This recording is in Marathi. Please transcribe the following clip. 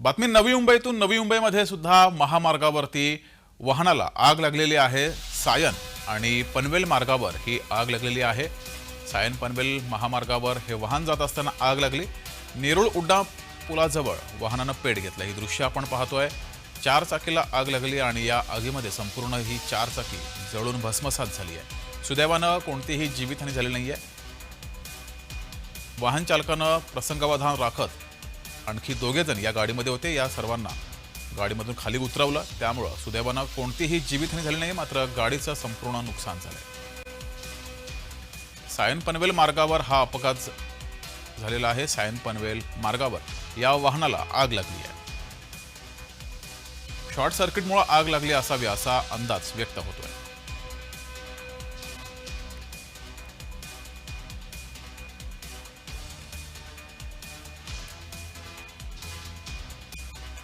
बातमी नवी मुंबईतून नवी मुंबईमध्ये सुद्धा महामार्गावरती वाहनाला आग लागलेली आहे. सायन आणि पनवेल मार्गावर ही आग लागलेली आहे. सायन पनवेल महामार्गावर हे वाहन जात असताना आग लागली. नेरुळ उड्डा पुलाजवळ वाहनानं पेट घेतलं. ही दृश्य आपण पाहतोय. चार चाकीला आग लागली आणि या आगीमध्ये संपूर्ण ही चार चाकी जळून भस्मसात झाली आहे. सुदैवानं कोणतीही जीवितहानी झाली नाही आहे वाहन चालकानं प्रसंगावधान राखत आणखी दोघे जण या गाडीमध्ये होते या सर्वांना गाडीमधून खाली उतरवलं. त्यामुळं सुदैवानं कोणतीही जीवितहानी झाली नाही मात्र गाडीचं संपूर्ण नुकसान झालंय. सायन पनवेल मार्गावर हा अपघात झालेला आहे. सायन पनवेल मार्गावर या वाहनाला आग लागली आहे. शॉर्ट सर्किटमुळे आग लागली असावी असा अंदाज व्यक्त होतोय.